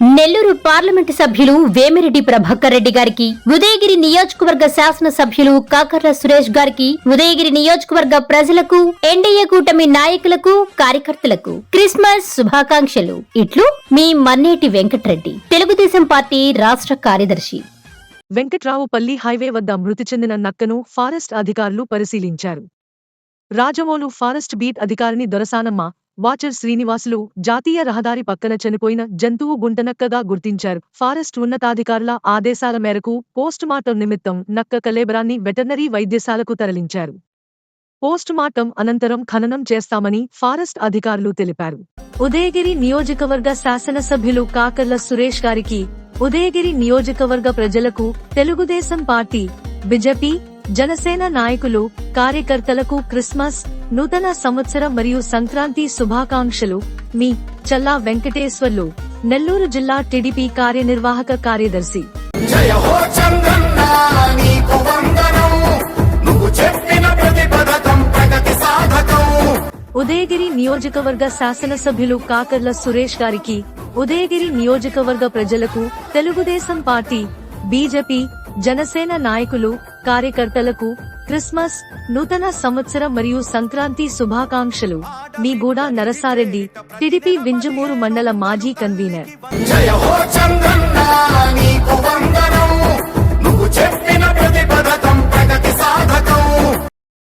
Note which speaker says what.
Speaker 1: Nellore parliament సభ్యులు వేమిరెడ్డి ప్రభాకర్ రెడ్డి గారికి ఉదయగిరి నియోజకవర్గ శాసన సభ్యులు కాకర్ల సురేష్ గారికి ఉదయగిరి నియోజకవర్గ ప్రజలకు ఎన్డీఏ కూటమి నాయకులకు కార్యకర్తలకు క్రిస్మస్ శుభాకాంక్షలు. ఇట్లు మీ మన్నేటి వెంకటరెడ్డి తెలుగుదేశం పార్టీ రాష్ట్ర కార్యదర్శి.
Speaker 2: వెంకట్రావుపల్లి హైవే వద్ద మృతి చెందిన నక్కను ఫారెస్ట్ అధికారులు పరిశీలించారు. రాజమోలు ఫారెస్ట్ బీట్ అధికారిని దొరసానమ్మ వాచర్ శ్రీనివాసులు జాతీయ రహదారి పక్కన చనిపోయిన జంతువు గుంటనక్కగా గుర్తించారు. ఫారెస్ట్ ఉన్నతాధికారుల ఆదేశాల మేరకు పోస్టుమార్టం నిమిత్తం నక్క కలేబరాన్ని వెటర్నరీ వైద్యశాలకు తరలించారు. పోస్టుమార్టం అనంతరం ఖననం చేస్తామని ఫారెస్ట్ అధికారులు తెలిపారు. ఉదయగిరి నియోజకవర్గ శాసనసభ్యులు కాకర్ల సురేష్ గారికి ఉదయగిరి నియోజకవర్గ ప్రజలకు తెలుగుదేశం పార్టీ బిజెపి జనసేన నాయకులు కార్యకర్తలకు క్రిస్మస్ నూతన సంవత్సరం మరియు సంక్రాంతి శుభాకాంక్షలు. మీ చల్లా వెంకటేశ్వర్లు నెల్లూరు జిల్లా టీడీపీ కార్యనిర్వాహక కార్యదర్శి. ఉదయగిరి నియోజకవర్గ శాసనసభ్యులు కాకర్ల సురేష్ గారికి ఉదయగిరి నియోజకవర్గ ప్రజలకు తెలుగుదేశం పార్టీ బీజేపీ జనసేన నాయకులు కార్యకర్తలకు క్రిస్మస్ నూతన సంవత్సరం మరియు సంక్రాంతి శుభాకాంక్షలు. మీ గూడా నరసారెడ్డి టిడిపి వింజమూరు మండల మాజీ కన్వీనర్.